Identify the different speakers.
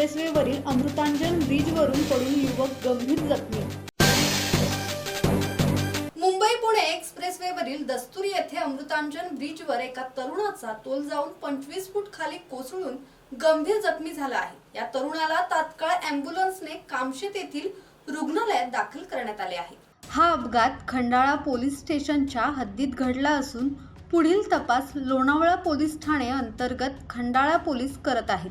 Speaker 1: वरील अमृतांजन ब्रिजवरून पडून युवक गंभीर जखमी.
Speaker 2: मुंबई पुणे एक्सप्रेसवेवरील दस्तुरी येथे अमृतांजन ब्रिजवर एका तरुणाचा तोल जाऊन पंचवीस फूट खाली कोसळून गंभीर जखमी झाला आहे. या तरुणाला तात्काळ अँब्युलन्सने कामशेत येथील रुग्णालयात दाखल करण्यात आले आहे. हा अपघात खंडाळा पोलीस स्टेशनच्या हद्दीत घडला असून पुढील तपास लोणावळा पोलीस ठाणे अंतर्गत खंडाळा पोलीस करत आहेत.